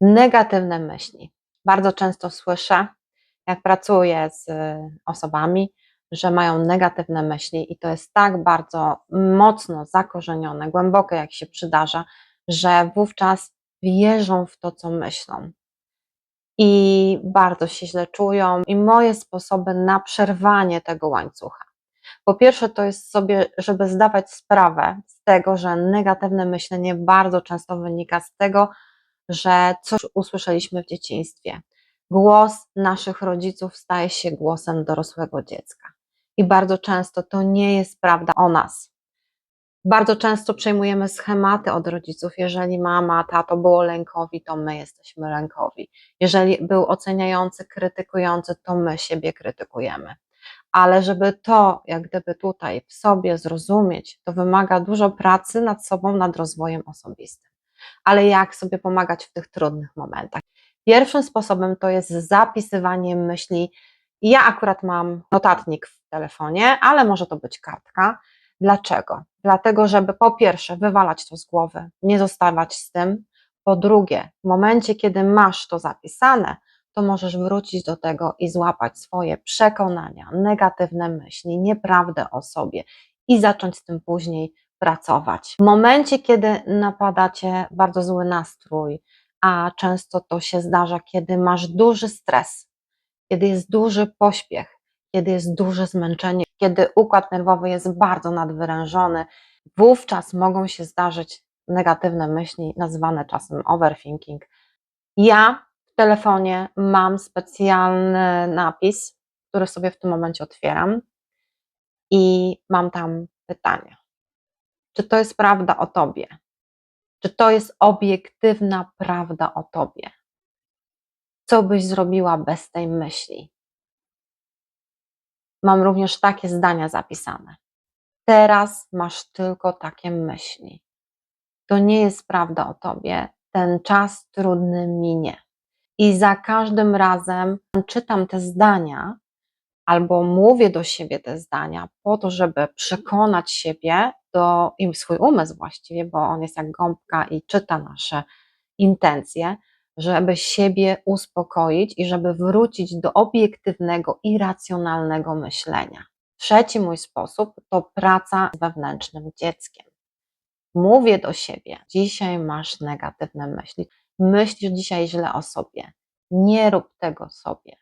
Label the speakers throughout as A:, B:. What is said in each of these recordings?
A: Negatywne myśli. Bardzo często słyszę, jak pracuję z osobami, że mają negatywne myśli i to jest tak bardzo mocno zakorzenione, głębokie, jak się przydarza, że wówczas wierzą w to, co myślą. I bardzo się źle czują. I moje sposoby na przerwanie tego łańcucha. Po pierwsze, to jest sobie, żeby zdawać sprawę z tego, że negatywne myślenie bardzo często wynika z tego, że coś usłyszeliśmy w dzieciństwie. Głos naszych rodziców staje się głosem dorosłego dziecka. I bardzo często to nie jest prawda o nas. Bardzo często przejmujemy schematy od rodziców. Jeżeli mama, tato było lękowi, to my jesteśmy lękowi. Jeżeli był oceniający, krytykujący, to my siebie krytykujemy. Ale żeby to, jak gdyby tutaj w sobie zrozumieć, to wymaga dużo pracy nad sobą, nad rozwojem osobistym. Ale jak sobie pomagać w tych trudnych momentach? Pierwszym sposobem to jest zapisywanie myśli. Ja akurat mam notatnik w telefonie, ale może to być kartka. Dlaczego? Dlatego, żeby po pierwsze wywalać to z głowy, nie zostawać z tym. Po drugie, w momencie, kiedy masz to zapisane, to możesz wrócić do tego i złapać swoje przekonania, negatywne myśli, nieprawdę o sobie i zacząć z tym później pracować. W momencie, kiedy napadacie bardzo zły nastrój, a często to się zdarza, kiedy masz duży stres, kiedy jest duży pośpiech, kiedy jest duże zmęczenie, kiedy układ nerwowy jest bardzo nadwyrężony, wówczas mogą się zdarzyć negatywne myśli, nazywane czasem overthinking. Ja w telefonie mam specjalny napis, który sobie w tym momencie otwieram i mam tam pytanie. Czy to jest prawda o tobie? Czy to jest obiektywna prawda o tobie? Co byś zrobiła bez tej myśli? Mam również takie zdania zapisane. Teraz masz tylko takie myśli. To nie jest prawda o tobie. Ten czas trudny minie. I za każdym razem czytam te zdania, albo mówię do siebie te zdania, po to, żeby przekonać siebie do, i swój umysł właściwie, bo on jest jak gąbka i czyta nasze intencje, żeby siebie uspokoić i żeby wrócić do obiektywnego i racjonalnego myślenia. Trzeci mój sposób to praca z wewnętrznym dzieckiem. Mówię do siebie: dzisiaj masz negatywne myśli, myślisz dzisiaj źle o sobie. Nie rób tego sobie.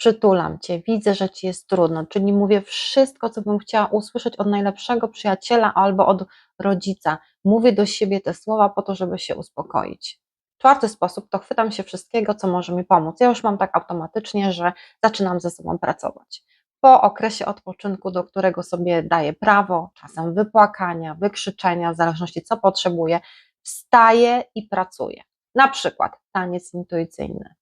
A: Przytulam cię, widzę, że ci jest trudno, czyli mówię wszystko, co bym chciała usłyszeć od najlepszego przyjaciela albo od rodzica. Mówię do siebie te słowa po to, żeby się uspokoić. Czwarty sposób to chwytam się wszystkiego, co może mi pomóc. Ja już mam tak automatycznie, że zaczynam ze sobą pracować. Po okresie odpoczynku, do którego sobie daję prawo, czasem wypłakania, wykrzyczenia, w zależności co potrzebuję, wstaję i pracuję. Na przykład taniec intuicyjny.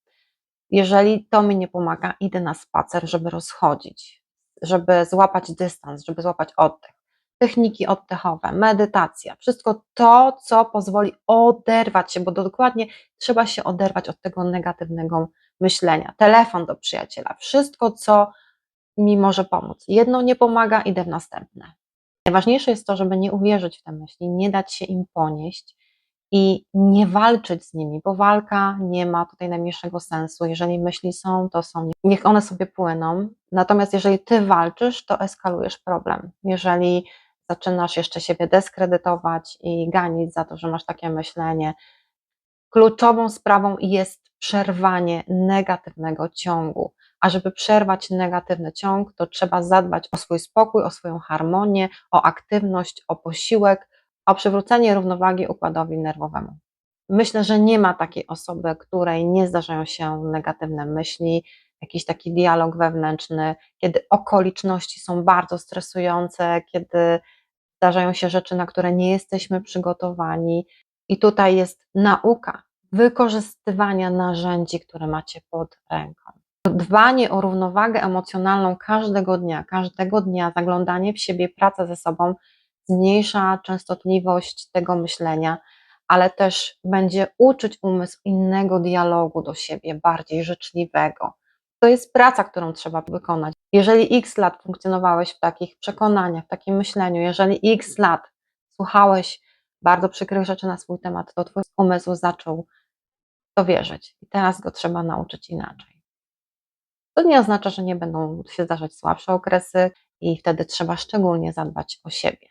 A: Jeżeli to mi nie pomaga, idę na spacer, żeby rozchodzić, żeby złapać dystans, żeby złapać oddech techniki oddechowe, medytacja, wszystko to, co pozwoli oderwać się, bo dokładnie trzeba się oderwać od tego negatywnego myślenia. Telefon do przyjaciela, wszystko, co mi może pomóc. Jedno nie pomaga, idę w następne. Najważniejsze jest to, żeby nie uwierzyć w te myśli, nie dać się im ponieść i nie walczyć z nimi, bo walka nie ma tutaj najmniejszego sensu. Jeżeli myśli są, to są, niech one sobie płyną. Natomiast jeżeli ty walczysz, to eskalujesz problem. Jeżeli zaczynasz jeszcze siebie dyskredytować i ganić za to, że masz takie myślenie. Kluczową sprawą jest przerwanie negatywnego ciągu. A żeby przerwać negatywny ciąg, to trzeba zadbać o swój spokój, o swoją harmonię, o aktywność, o posiłek, o przywrócenie równowagi układowi nerwowemu. Myślę, że nie ma takiej osoby, której nie zdarzają się negatywne myśli, jakiś taki dialog wewnętrzny, kiedy okoliczności są bardzo stresujące, kiedy zdarzają się rzeczy, na które nie jesteśmy przygotowani, i tutaj jest nauka wykorzystywania narzędzi, które macie pod ręką. Dbanie o równowagę emocjonalną każdego dnia, każdego dnia, zaglądanie w siebie, praca ze sobą zmniejsza częstotliwość tego myślenia, ale też będzie uczyć umysł innego dialogu do siebie, bardziej życzliwego. To jest praca, którą trzeba wykonać. Jeżeli x lat funkcjonowałeś w takich przekonaniach, w takim myśleniu, jeżeli x lat słuchałeś bardzo przykrych rzeczy na swój temat, to twój umysł zaczął to wierzyć. I teraz go trzeba nauczyć inaczej. To nie oznacza, że nie będą się zdarzać słabsze okresy i wtedy trzeba szczególnie zadbać o siebie.